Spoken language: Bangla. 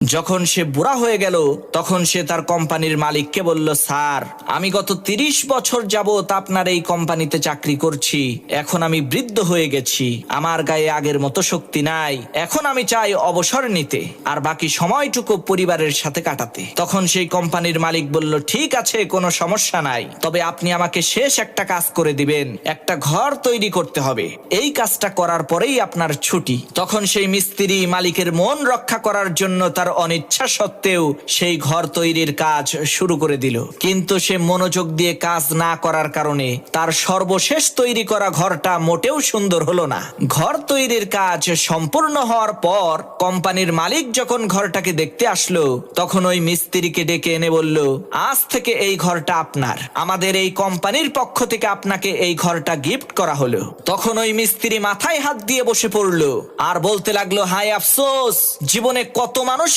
যখন সে বুড়া হয়ে গেল, তখন সে তার কোম্পানির মালিককে বলল, স্যার, আমি গত তিরিশ বছর যাবত আপনার এই কোম্পানিতে চাকরি করছি। এখন আমি বৃদ্ধ হয়ে গেছি। আমার গায়ে আগের মতো শক্তি নাই। এখন আমি চাই অবসর নিতে আর বাকি সময়টুকু পরিবারের সাথে কাটাতে। তখন সেই কোম্পানির মালিক বলল, ঠিক আছে, কোনো সমস্যা নাই। তবে আপনি আমাকে শেষ একটা কাজ করে দিবেন। একটা ঘর তৈরি করতে হবে। এই কাজটা করার পরেই আপনার ছুটি। তখন সেই মিস্ত্রি মালিকের মন রক্ষা করার জন্য তার অনিচ্ছা সত্ত্বেও সেই ঘর তৈরির কাজ শুরু করে দিল। কিন্তু সে মনোযোগ দিয়ে কাজ না করার কারণে তার সর্বশেষ তৈরি করা ঘরটা মোটেও সুন্দর হলো না। ঘর তৈরির কাজ সম্পূর্ণ হওয়ার পর কোম্পানির মালিক যখন ঘরটাকে দেখতে আসলো, তখন ওই মিস্ত্রিকে ডেকে এনে বলল, আজ থেকে এই ঘরটা আপনার। আমাদের এই কোম্পানির পক্ষ থেকে আপনাকে এই ঘরটা গিফট করা হলো। তখন ওই মিস্ত্রি মাথায় হাত দিয়ে বসে পড়ল আর বলতে লাগল, হায় আফসোস, জীবনে কত মানুষ